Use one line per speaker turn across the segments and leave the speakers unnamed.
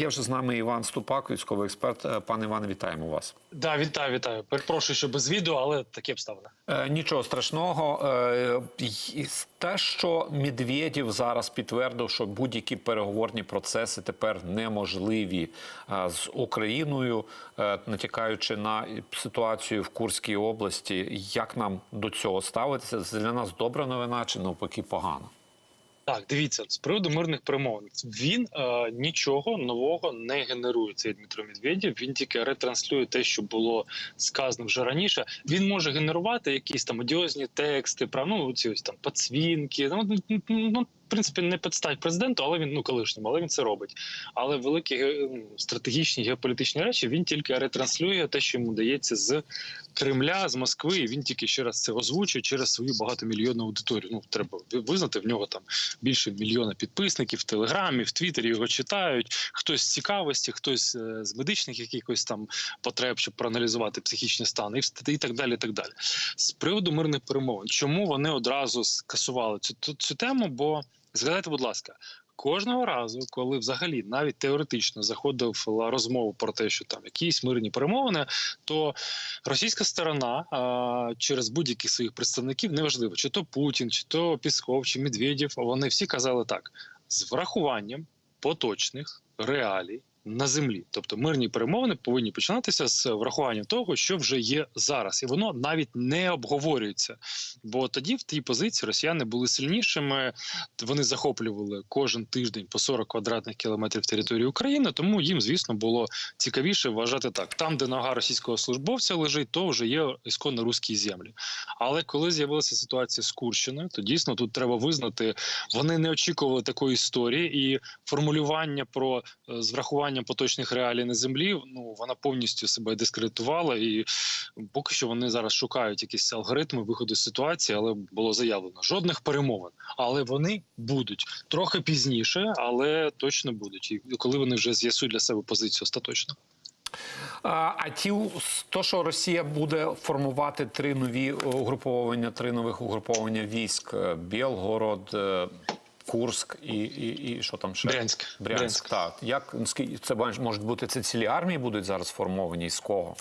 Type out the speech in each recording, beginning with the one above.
Є вже з нами Іван Ступак, військовий експерт. Е, Пане Іване, вітаємо вас.
Да, вітаю, вітаю. Перепрошую, що без відео, але такі обставини.
Е, нічого страшного. Е, те, що Медведєв зараз підтвердив, що будь-які переговорні процеси тепер неможливі з Україною, натякаючи на ситуацію в Курській області. Як нам до цього ставитися? Це для нас добра новина чи навпаки погана?
Так, дивіться, з приводу мирних перемовин. Він е, нічого нового не генерує. Цей Дмитро Медведєв. Він тільки ретранслює те, що було сказано вже раніше. Він може генерувати якісь там одіозні тексти, про ну ці ось там пацвінки, Ну, ну, ну в принципі, не підстать президенту, але він ну колишньому, але він це робить. Але великі ну, стратегічні геополітичні речі він тільки ретранслює те, що йому дається з Кремля, з Москви. І він тільки ще раз це озвучує через свою багатомільйонну аудиторію. Ну треба визнати в нього там більше мільйона підписників в Телеграмі, в Твіттері його читають. Хтось з цікавості, хтось е, з медичних якихось там потреб, щоб проаналізувати психічний стан, і так далі. І так далі. З приводу мирних перемовин, чому вони одразу скасували цю, цю тему? Бо згадайте, будь ласка. Кожного разу, коли взагалі навіть теоретично заходила розмова про те, що там якісь мирні перемовини, то російська сторона а, через будь-яких своїх представників, неважливо, чи то Путін, чи то Пісков, чи Медведєв, вони всі казали так: з врахуванням поточних реалій. На землі, тобто мирні перемовини повинні починатися з врахуванням того, що вже є зараз, і воно навіть не обговорюється. Бо тоді в тій позиції росіяни були сильнішими. Вони захоплювали кожен тиждень по 40 квадратних кілометрів території України. Тому їм, звісно, було цікавіше вважати так: там, де нога російського службовця лежить, то вже є ісконно руські землі. Але коли з'явилася ситуація з Курщиною, то дійсно тут треба визнати, вони не очікували такої історії, і формулювання про е, з врахуванням поточних реалій на землі, ну вона повністю себе дискредитувала, і поки що вони зараз шукають якісь алгоритми виходу з ситуації, але було заявлено жодних перемовин. Але вони будуть трохи пізніше, але точно будуть. І коли вони вже з'ясують для себе позицію остаточно.
А, ті то, що Росія буде формувати три нові угруповання, три нових угруповання військ: е, Білгород, Курськ і, і, і що там ще
Брянськ.
Брянськ.
Брянськ.
Так як це може бути це цілі армії будуть зараз сформовані і з кого?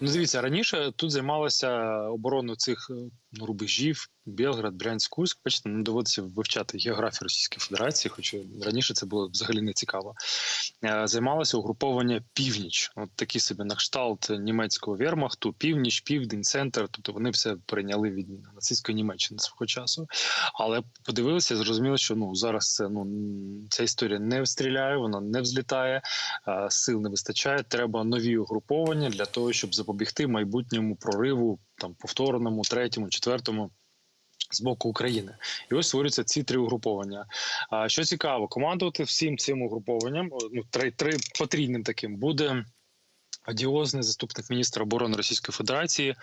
Ну, дивіться, раніше тут займалася обороною цих е, ну, рубежів, Білград, Брянськ, Курськ. Бачите, не доводиться вивчати географію Російської Федерації, хоча раніше це було взагалі не цікаво. Е, Займалося угруповання північ, от такі собі на кшталт німецького вермахту, північ, південь, центр. Тобто вони все прийняли від нацистської Німеччини свого часу. Але подивилися, зрозуміли, що ну зараз це ну ця історія не встріляє, вона не взлітає, сил не вистачає. Треба нові угруповання для того, щоб запобігти майбутньому прориву, там повторному, третьому, четвертому. З боку України, і ось створюються ці три угруповання. А що цікаво, командувати всім цим угрупованням, ну три, три потрійним таким буде одіозний заступник міністра оборони Російської Федерації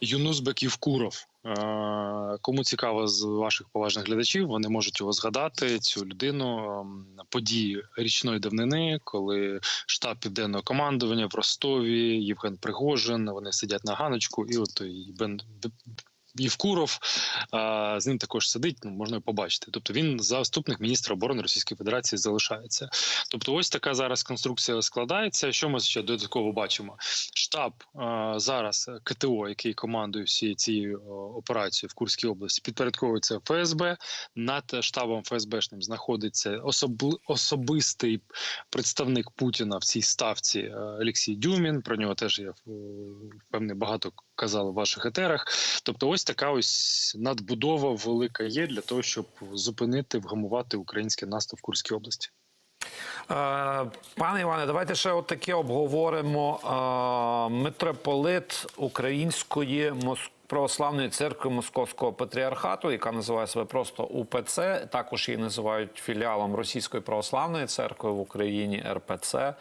Юнузбек Євкуров. Е, Кому цікаво з ваших поважних глядачів, вони можуть його згадати. Цю людину ем, події річної давнини, коли штаб південного командування в Ростові, Євген Пригожин, вони сидять на ганочку, і от Бен Євкуров а, з ним також сидить. Ну можна побачити. Тобто він заступник міністра оборони Російської Федерації залишається. Тобто, ось така зараз конструкція складається. Що ми ще додатково бачимо? Штаб а, зараз КТО, який командує всією цією операцією в Курській області, підпорядковується ФСБ. Над штабом ФСБшним знаходиться особли, особистий представник Путіна в цій ставці е, Олексій Дюмін. Про нього теж я е, впевнений багато казали в ваших етерах. Тобто, ось така ось надбудова велика є для того, щоб зупинити, вгамувати український наступ в Курській області.
Е, Пане Іване, давайте ще от таке обговоримо. Е, Митрополит Української православної церкви Московського патріархату, яка називає себе просто УПЦ, також її називають філіалом Російської православної церкви в Україні РПЦ.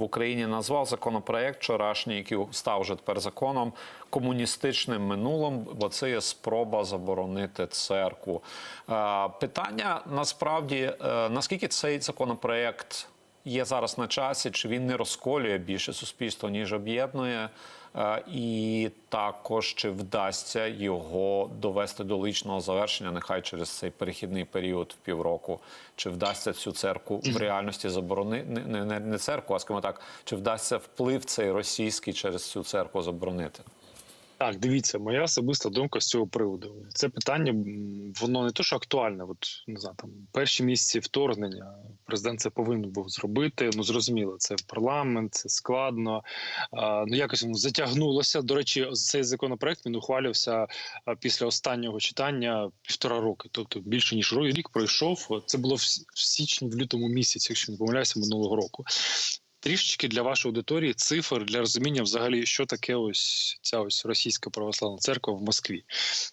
В Україні назвав законопроект вчорашній, який став вже тепер законом комуністичним минулим, бо це є спроба заборонити церкву. Е, Питання насправді е, наскільки цей законопроект є зараз на часі, чи він не розколює більше суспільство, ніж об'єднує. Е, І також чи вдасться його довести до логічного завершення, нехай через цей перехідний період в півроку, чи вдасться цю церкву в реальності заборонити не, не- не церкву, а скажімо так, чи вдасться вплив цей російський через цю церкву заборонити?
Так, дивіться, моя особиста думка з цього приводу. Це питання воно не то, що актуальне. От не знаю, там перші місяці вторгнення. Президент це повинен був зробити. Ну зрозуміло, це парламент, це складно. Ну якось воно затягнулося. До речі, цей законопроект він ухвалювався після останнього читання півтора роки. Тобто більше ніж рік пройшов. Це було в січні, в лютому місяці, якщо не помиляюся, минулого року. Трішечки для вашої аудиторії цифр для розуміння, взагалі, що таке ось ця ось російська православна церква в Москві.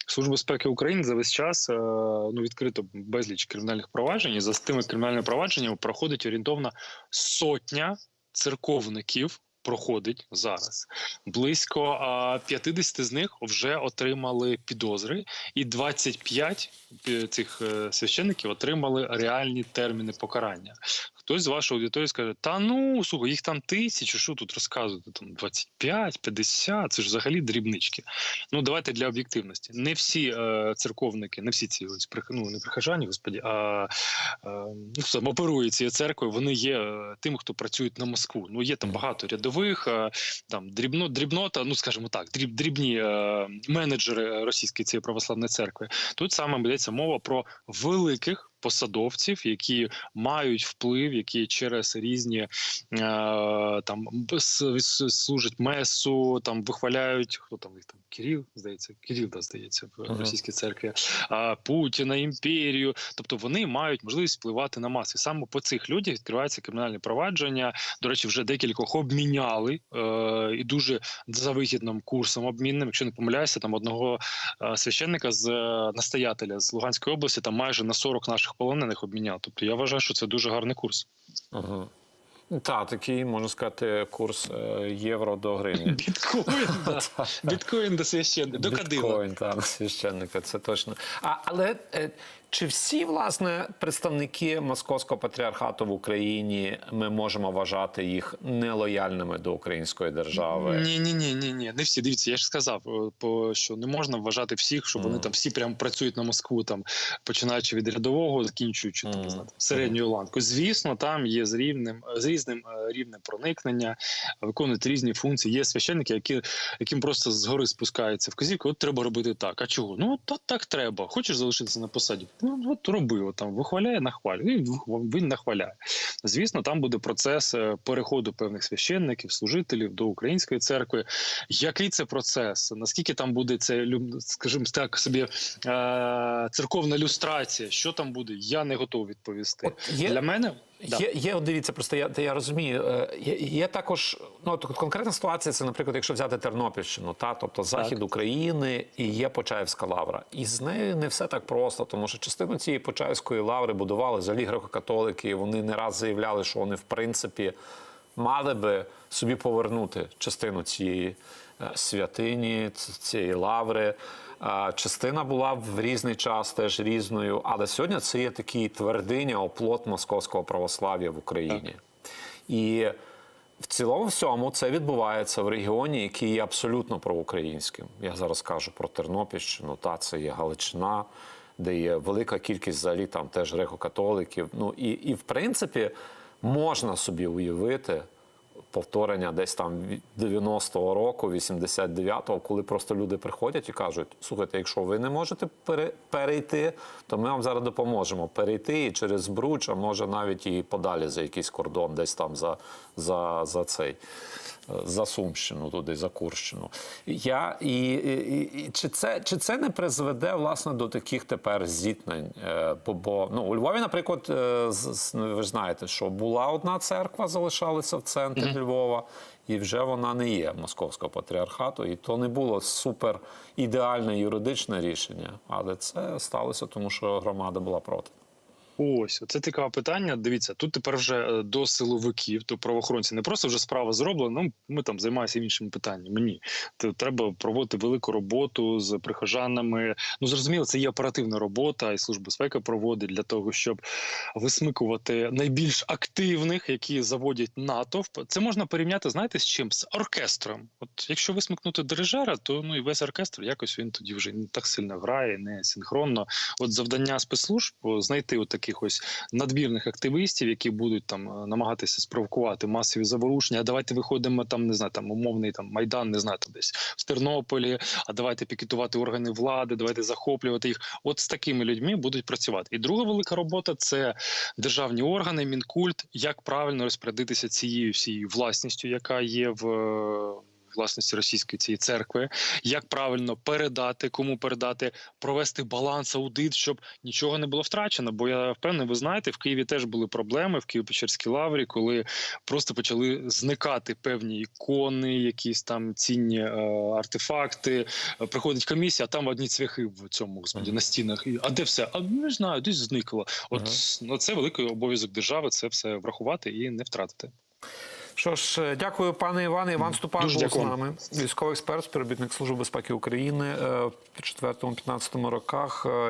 Служба безпеки України за весь час е, ну відкрито безліч кримінальних проваджень. І за тими кримінальними провадженнями проходить орієнтовно сотня церковників. Проходить зараз близько а, 50 з них вже отримали підозри, і 25 пі- цих е, священників отримали реальні терміни покарання. Хтось з вашої аудиторії скаже: Та ну слухай, їх там тисячі, що тут розказувати? Там 25, 50, це ж взагалі дрібнички. Ну давайте для об'єктивності. Не всі е, церковники, не всі ці ось ну, не прихожані, господі, а е, ну, сам оперують цією церквою. Вони є е, тим, хто працюють на Москву. Ну є там багато рядових, е, там дрібно, дрібнота, ну скажімо так, дріб, дрібні е, менеджери російської цієї православної церкви. Тут саме йдеться мова про великих. Посадовців, які мають вплив, які через різні е, там служать месу, там вихваляють хто там їх там Кирил, здається, Кирил, да, здається, в
Ага.
російській церкві, а, Путіна, імперію. Тобто вони мають можливість впливати на маси. Саме по цих людях відкривається кримінальне провадження. До речі, вже декількох обміняли е, і дуже за вигідним курсом обмінним. Якщо не помиляюся, там одного е, священника з настоятеля з Луганської області там майже на 40 наших полонених обміняв. Тобто я вважаю, що це дуже гарний курс.
Ага. Так, такий можна сказати, курс е, євро до гривні.
Біткоін, да. біткоін до священника, до кадила.
Біткоін, так, священника, це точно. А, але е, чи всі, власне, представники Московського патріархату в Україні ми можемо вважати їх нелояльними до української держави?
Ні, ні, ні, ні, ні, не всі. Дивіться, я ж сказав, е, що не можна вважати всіх, що вони
Мгм.
там всі прям працюють на Москву, там починаючи від рядового, закінчуючи там не знаю, середньою ланкою. Звісно, там є з рівнем з різним е, рівнем проникнення, виконують різні функції. Є священники, які яким просто згори спускається вказівка. От треба робити так. А чого? Ну от так треба. Хочеш залишитися на посаді? Ну от роби. От там вихваляє, нахвалює. Він нахваляє. Звісно, там буде процес е, переходу певних священників, служителів до української церкви. Який це процес? Наскільки там буде це скажімо так собі е, церковна люстрація? Що там буде? Я не готовий відповісти.
От є-
Для мене да.
Є, є, дивіться, просто я, я розумію. е, Є, є також ну, конкретна ситуація. Це, наприклад, якщо взяти Тернопільщину, та тобто захід України і є Почаївська лавра. І з нею не все так просто, тому що частину цієї Почаївської лаври будували взагалі греко-католики. і Вони не раз заявляли, що вони в принципі мали би собі повернути частину цієї е, святині, цієї лаври. Частина була в різний час теж різною, але сьогодні це є такий твердиня, оплот московського православ'я в Україні. І в цілому всьому це відбувається в регіоні, який є абсолютно проукраїнським. Я зараз кажу про Тернопільщину, та це є Галичина, де є велика кількість взагалі там теж греко-католиків. Ну і, і в принципі можна собі уявити повторення десь там від 90-го року, 89-го, коли просто люди приходять і кажуть: слухайте, якщо ви не можете пере- перейти, то ми вам зараз допоможемо перейти і через Збруч, а може навіть і подалі за якийсь кордон, десь там за, за, за цей. За Сумщину, туди, за Курщину. Я, і, і, і чи, це, чи це не призведе власне до таких тепер зіткнень? Е, Бо, бо ну, у Львові, наприклад, е, ви ж знаєте, що була одна церква, залишалася в центрі Львова, і вже вона не є московського патріархату. І то не було супер ідеальне юридичне рішення, але це сталося, тому що громада була проти.
Ось це цікаве питання. Дивіться, тут тепер вже е, до силовиків, до правоохоронців не просто вже справа зроблена. Ну ми там займаємося іншими питаннями. Ні, треба проводити велику роботу з прихожанами. Ну зрозуміло, це є оперативна робота, і служба безпеки проводить для того, щоб висмикувати найбільш активних, які заводять натовп. Це можна порівняти, знаєте, з чим? З оркестром. От якщо висмикнути дирижера, то ну і весь оркестр якось він тоді вже не так сильно грає, не синхронно. От завдання спецслужб знайти от таких ось надвірних активістів, які будуть там е, намагатися спровокувати масові заворушення. А давайте виходимо там, не знаю, там умовний там майдан, не знаю, там десь в Тернополі. А давайте пікетувати органи влади, давайте захоплювати їх. От з такими людьми будуть працювати. І друга велика робота це державні органи, мінкульт, як правильно розпорядитися цією всією власністю, яка є в. Власності російської цієї церкви, як правильно передати, кому передати, провести баланс, аудит, щоб нічого не було втрачено. Бо я впевнений, ви знаєте, в Києві теж були проблеми в Києво-Печерській лаврі, коли просто почали зникати певні ікони, якісь там цінні е, артефакти. Приходить комісія, а там одні цвяхи в цьому господі на стінах. А де все? А не знаю, десь зникло. От ну, це великий обов'язок держави. Це все врахувати і не втратити.
Що ж, е, дякую, пане Іване. Іван Ступак був з нами. Військовий експерт, співробітник Служби безпеки України е, в 4-15 роках.